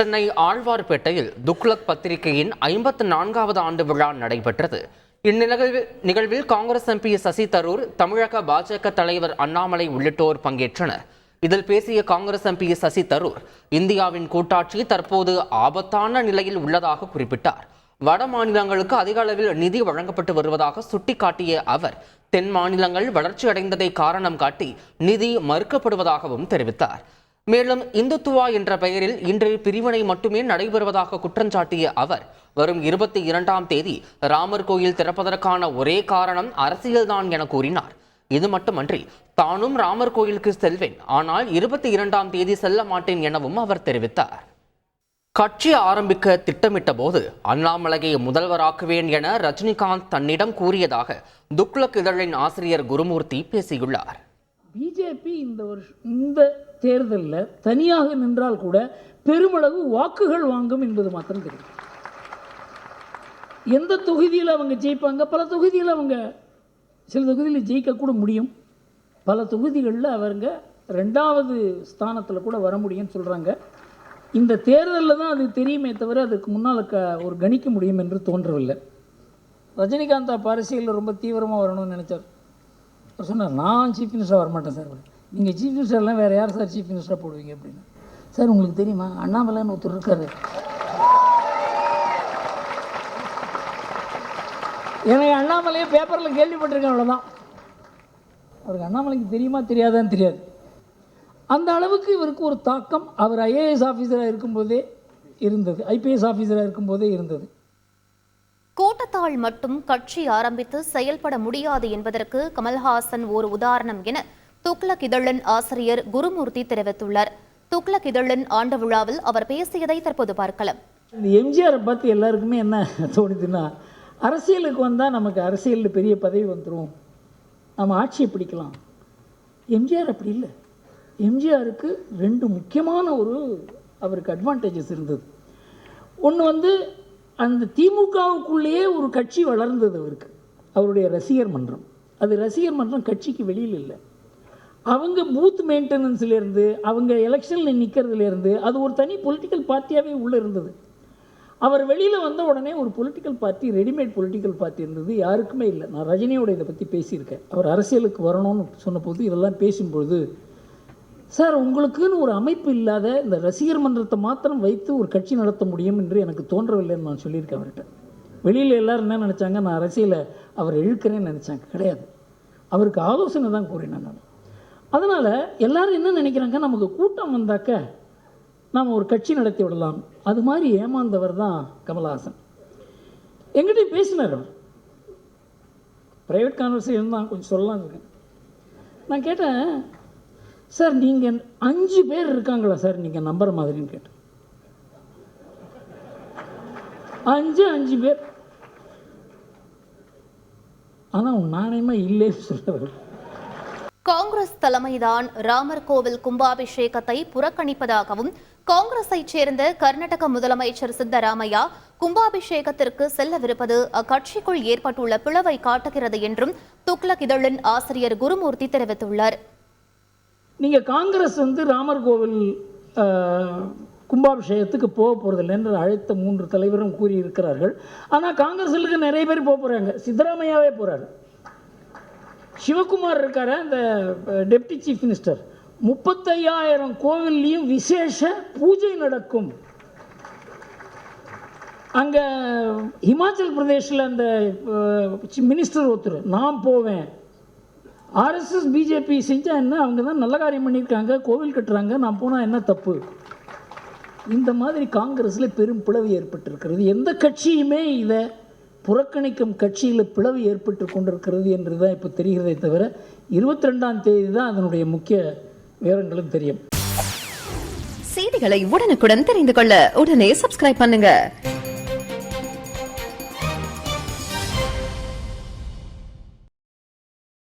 சென்னை ஆழ்வார்பேட்டையில் துக்ளக் பத்திரிகையின் ஐம்பத்து நான்காவது ஆண்டு விழா நடைபெற்றது. இந்நிகழ்வில் நிகழ்வில் காங்கிரஸ் எம்பி சசி தரூர் தமிழக பாஜக தலைவர் அண்ணாமலை உள்ளிட்டோர் பங்கேற்றனர். இதில் பேசிய காங்கிரஸ் எம்பி சசி தரூர் இந்தியாவின் கூட்டாட்சி தற்போது ஆபத்தான நிலையில் உள்ளதாக குறிப்பிட்டார். வட மாநிலங்களுக்கு அதிக அளவில் நிதி வழங்கப்பட்டு வருவதாக சுட்டிக்காட்டிய அவர் தென் மாநிலங்கள் வளர்ச்சியடைந்ததை காரணம் காட்டி நிதி மறுக்கப்படுவதாகவும் தெரிவித்தார். மேலும் இந்துத்துவா என்ற பெயரில் இன்று பிரிவினை மட்டுமே நடைபெறுவதாக குற்றஞ்சாட்டிய அவர் வரும் இருபத்தி இரண்டாம் தேதி ராமர் கோயில் திறப்பதற்கான ஒரே காரணம் அரசியல்தான் என கூறினார். இது மட்டுமன்றி தானும் ராமர் கோயிலுக்கு செல்வேன் ஆனால் இருபத்தி இரண்டாம் தேதி செல்ல மாட்டேன் எனவும் அவர் தெரிவித்தார். கட்சி ஆரம்பிக்க திட்டமிட்ட போது அண்ணாமலையை முதல்வராக்குவேன் என ரஜினிகாந்த் தன்னிடம் கூறியதாக துக்ளக் இதழின் ஆசிரியர் குருமூர்த்தி பேசியுள்ளார். பிஜேபி இந்த வருஷம் இந்த தேர்தலில் தனியாக நின்றால் கூட பெருமளவு வாக்குகள் வாங்கும் என்பது மாத்திரம் தெரியும். எந்த தொகுதியில் அவங்க ஜெயிப்பாங்க? பல தொகுதியில் அவங்க சில தொகுதியில் ஜெயிக்கக்கூட முடியும். பல தொகுதிகளில் அவங்க ரெண்டாவது ஸ்தானத்தில் கூட வர முடியும்னு சொல்கிறாங்க இந்த தேர்தலில் தான் அது தெரியுமே தவிர அதுக்கு முன்னால் க ஒரு கணிக்க முடியும் என்று தோன்றவில்லை. ரஜினிகாந்த் அப்போ அரசியலில் ரொம்ப தீவிரமாக வரணும்னு நினச்சார். அவர் சொன்னார் நான் சீஃப் மினிஸ்டராக வரமாட்டேன் சார். நீங்கள் சீஃப் மினிஸ்டர்லாம் வேறு யார் சார் சீஃப் மினிஸ்டராக போடுவீங்க அப்படின்னு? சார் உங்களுக்கு தெரியுமா? அண்ணாமலைன்னு ஒருத்தர் இருக்காரு. எனக்கு அண்ணாமலையை பேப்பரில் கேள்விப்பட்டிருக்கேன் அவ்வளோதான் அவருக்கு அண்ணாமலைக்கு தெரியுமா தெரியாதான்னு தெரியாது. அந்த அளவுக்கு இவருக்கு ஒரு தாக்கம். அவர் ஐஏஎஸ் ஆஃபீஸராக இருக்கும்போதே இருந்தது. ஐபிஎஸ் ஆஃபீஸராக இருக்கும்போதே இருந்தது. கூட்டத்தால் மட்டும் கட்சி ஆரம்பித்து செயல்பட முடியாது என்பதற்கு கமல்ஹாசன் ஒரு உதாரணம் என துக்ளக் இதழின் ஆசிரியர் குருமூர்த்தி தெரிவித்துள்ளார். துக்ளக் இதழின் ஆண்டு விழாவில் அவர் பேசியதை தற்போது பார்க்கலாம். இந்த எம்ஜிஆரை பார்த்து எல்லாருக்குமே என்ன தோணுதுன்னா அரசியலுக்கு வந்தால் நமக்கு அரசியலில் பெரிய பதவி வந்துடும் நம்ம ஆட்சியை பிடிக்கலாம். எம்ஜிஆர் அப்படி இல்லை. எம்ஜிஆருக்கு ரெண்டு முக்கியமான ஒரு அவருக்கு அட்வான்டேஜஸ் இருந்தது. ஒன்று வந்து அந்த திமுகவுக்குள்ளேயே ஒரு கட்சி வளர்ந்தது அவருக்கு. அவருடைய ரசிகர் மன்றம். அது ரசிகர் மன்றம் கட்சிக்கு வெளியில் இல்லை. அவங்க பூத் மெயின்டெனன்ஸ்லேருந்து அவங்க எலெக்ஷனில் நிற்கிறதுலேருந்து அது ஒரு தனி பொலிட்டிக்கல் பார்ட்டியாகவே உள்ளே இருந்தது. அவர் வெளியில் வந்த உடனே ஒரு political party readymade political party இருந்தது. யாருக்குமே இல்லை. நான் ரஜினியோட இதை பற்றி பேசியிருக்கேன். அவர் அரசியலுக்கு வரணும்னு சொன்னபோது இதெல்லாம் பேசும்பொழுது சார் உங்களுக்குன்னு ஒரு அமைப்பு இல்லாத இந்த ரசிகர் மன்றத்தை மாத்திரம் வைத்து ஒரு கட்சி நடத்த முடியும் என்று எனக்கு தோன்றவில்லைன்னு நான் சொல்லியிருக்கேன் அவர்கிட்ட. வெளியில் எல்லோரும் என்ன நினச்சாங்க? நான் அரசியலை அவர் இழுக்கிறேன்னு நினச்சாங்க. கிடையாது. அவருக்கு ஆலோசனை தான் கூறினேன் நான். அதனால் எல்லாரும் என்ன நினைக்கிறாங்க? நமக்கு கூட்டம் வந்தாக்க நாம் ஒரு கட்சி நடத்தி விடலாம். அது மாதிரி ஏமாந்தவர் தான் கமல்ஹாசன். எங்கிட்டையும் பேசினார் அவர். ப்ரைவேட் கான்வர்சேஷன் தான் கொஞ்சம் சொல்லலாம் இருக்கேன். நான் கேட்டேன் சார் நீங்கள் அஞ்சு பேர் இருக்காங்களா சார்? நீங்கள் நம்புற மாதிரின்னு கேட்டேன். அஞ்சு அஞ்சு பேர். ஆனால் நாணயமாக இல்லைன்னு சொல்லுவார் காங்கிரஸ் தலைமைதான் ராமர் கோவில் கும்பாபிஷேகத்தை புறக்கணிப்பதாகவும் காங்கிரஸைச் சேர்ந்த கர்நாடக முதலமைச்சர் சித்தராமையா கும்பாபிஷேகத்திற்கு செல்லவிருப்பது அக்கட்சிக்குள் ஏற்பட்டுள்ள பிளவை காட்டுகிறது என்றும் துக்ளக் இதழின் ஆசிரியர் குருமூர்த்தி தெரிவித்துள்ளார். நீங்கள் காங்கிரஸ் வந்து ராமர் கோவில் கும்பாபிஷேகத்துக்கு போக போகிறதில்ல என்று அழைத்த மூன்று தலைவரும் கூறியிருக்கிறார்கள். ஆனால் காங்கிரஸுக்கு நிறைய பேர் போக போகிறாங்க சித்தராமையாவே போகிறாரு சிவகுமார் இருக்கார் அந்த டெப்டி சீஃப் மினிஸ்டர் முப்பத்தையாயிரம் கோவில்லையும் விசேஷ பூஜை நடக்கும். அங்கே ஹிமாச்சல் பிரதேஷில் அந்த மினிஸ்டர் ஒருத்தர் நான் போவேன். ஆர்எஸ்எஸ் பிஜேபி செஞ்சால் என்ன? அவங்க தான் நல்ல காரியம் பண்ணியிருக்காங்க கோவில் கட்டுறாங்க நான் போனால் என்ன தப்பு? இந்த மாதிரி காங்கிரஸில் பெரும் பிளவு ஏற்பட்டிருக்கிறது. எந்த கட்சியுமே இதை புறக்கணிக்கும் கட்சியில் பிளவு ஏற்பட்டு கொண்டிருக்கிறது என்று தான் இப்போ தெரிகிறதே தவிர இருபத்தி ரெண்டாம் தேதி தான் அதனுடைய முக்கிய விவரங்களும் தெரியும். செய்திகளை உடனுக்குடன் தெரிந்து கொள்ள உடனே சப்ஸ்கிரைப் பண்ணுங்க.